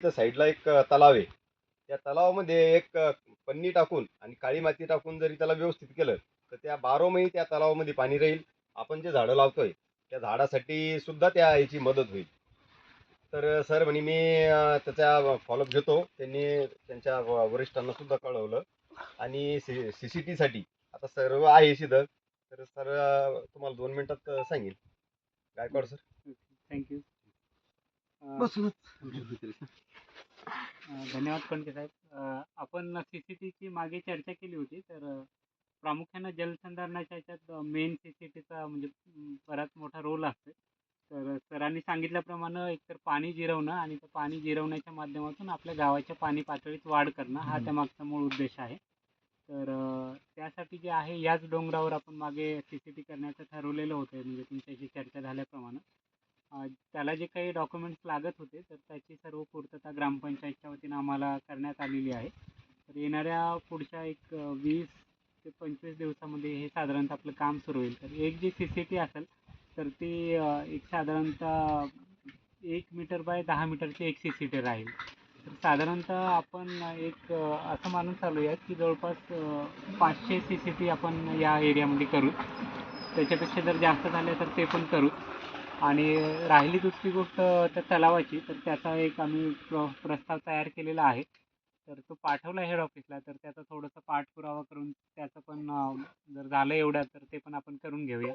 त्या साईडला एक तलाव आहे. त्या तलावामध्ये एक पन्नी टाकून आणि काळी माती टाकून जरी त्याला व्यवस्थित केलं तर त्या बारो महिने त्या तलावामध्ये पाणी राहील. आपण जे झाडं लावतोय त्या झाडासाठी सुद्धा त्या याची मदत होईल. तर सर म्हणे मी त्याचा फॉलोअप घेतो. त्यांनी त्यांच्या वरिष्ठांना सुद्धा कळवलं. आणि सी सी सी टीसाठी आता सर्व आहे सिधं तर सर तुम्हाला दोन मिनिटात सांगेल. गायकवाड सर. थँक्यू धन्यवाद कणके साहेब. आपण सी सी टीची मागे चर्चा केली होती तर प्रामुख्यानं जलसंधारणाच्या ह्याच्यात मेन सी सी टीचा म्हणजे बराच मोठा रोल असतो तर सरांनी सांगितल्याप्रमाणे एकतर पाणी जिरवणं आणि ते पाणी जिरवण्याच्या माध्यमातून आपल्या गावाच्या पाणी पातळीत वाढ करणं हा त्यामागचा मूळ उद्देश आहे. तर त्यासाठी जे आहे याच डोंगरावर आपण मागे सी सी टी करण्याचं ठरवलेलं होतं म्हणजे तुमच्याशी चर्चा झाल्याप्रमाणे. त्याला जे काही डॉक्युमेंट्स लागत होते तर त्याची सर्व पूर्तता ग्रामपंचायतच्या वतीनं आम्हाला करण्यात आलेली आहे. तर येणाऱ्या पुढच्या एक वीस ते पंचवीस दिवसामध्ये हे साधारणतः आपलं काम सुरू होईल. तर एक जी सी सी टी असेल तर ती एक साधारणतः एक मीटर बाय दहा मीटरची एक सी सी टी राहील. तर साधारणतः आपण एक असं मानून चालूया की जवळपास पाचशे सी सी टी आपण या एरियामध्ये करू. त्याच्यापेक्षा जर जास्त झाले तर ते पण करू. आणि राहिली दुसरी गोष्ट त्या तलावाची तर त्याचा एक आम्ही प्र प्रस्ताव तयार केलेला आहे. तर तो पाठवला हेड ऑफिसला तर त्याचा थोडंसं पाठपुरावा करून त्याचं पण जर झालं एवढं तर ते पण आपण करून घेऊया.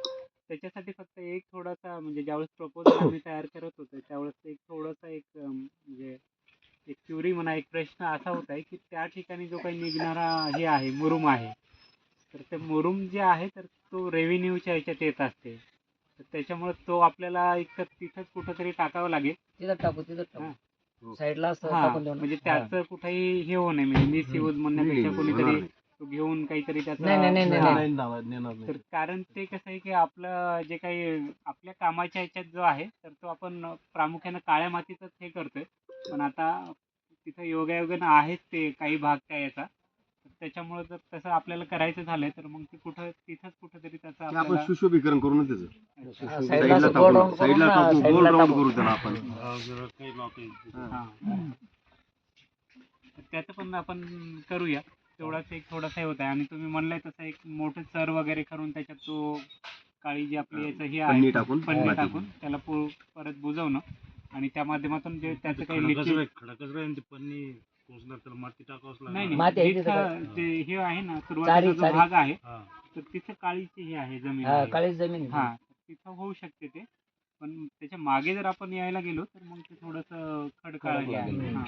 त्याच्यासाठी फक्त एक थोडासा म्हणजे ज्यावेळेस प्रपोजल आम्ही तयार करत होतो त्यावेळेस एक थोडंसं एक म्हणजे एक क्युरी म्हणा एक प्रश्न असा होता आहे की त्या ठिकाणी जो काही निघणारा हे आहे मुरुम आहे तर ते मुरुम जे आहे तर तो रेव्हेन्यूच्या ह्याच्यात येत असते. तर त्याच्यामुळे तो आपल्याला एक तर तिथंच कुठंतरी टाकावं लागेल तिथं टाकू तिथं हा. टाकू साईडला असं हा टाकून देऊ ना. म्हणजे हा. त्याचं कुठेही हे होऊ नये म्हणजे मिस यूज म्हणण्यापेक्षा नाही, कोणीतरी नाही. तो घेऊन काहीतरी नाही, नाही, नाही, त्याचा नाही, हा. तर कारण ते कसं आहे की आपलं जे काही आपल्या कामाच्या ह्याच्यात जो आहे तर तो आपण प्रामुख्यानं काळ्या मातीतच हे करतोय पण आता तिथं योगायोगानं आहेच ते काही भाग त्या याचा तर त्याच्यामुळे जर तसं आपल्याला करायचं झालंय तर मग ते कुठं तिथंच कुठंतरी त्याचं ते आपण आपल्याला सुशोभीकरण करू ना त्याचं. साईडला टाकू साईडला टाकू गोल राऊंड. करू त्याला आपण हा. त्याचं पण आपण करूया तेवढाच एक थोडासा हे होत आहे आणि तुम्ही म्हणलाय तसं एक मोठं चर वगैरे करून त्याच्यात तो काळी जी आपली याचं हे पन्नी आहे टाकून पन्नी. टाकून त्याला पु- परत बुजवणं आणि त्या माध्यमातून जे त्याचं काही पन्नी त्याला माती टाकावंच नाही लागणार माती आहे नाही तिथं जिथं ते हे आहे ना सुरुवातीचा जो चारी. भाग आहे हा तर तिथं काळीची हे आहे जमीन हा आहे. जमीन. हा तिथं होऊ शकते ते पण त्याच्यामागे जर आपण यायला गेलो तर मग ते थोडस खडकाळ हे आहे. हा.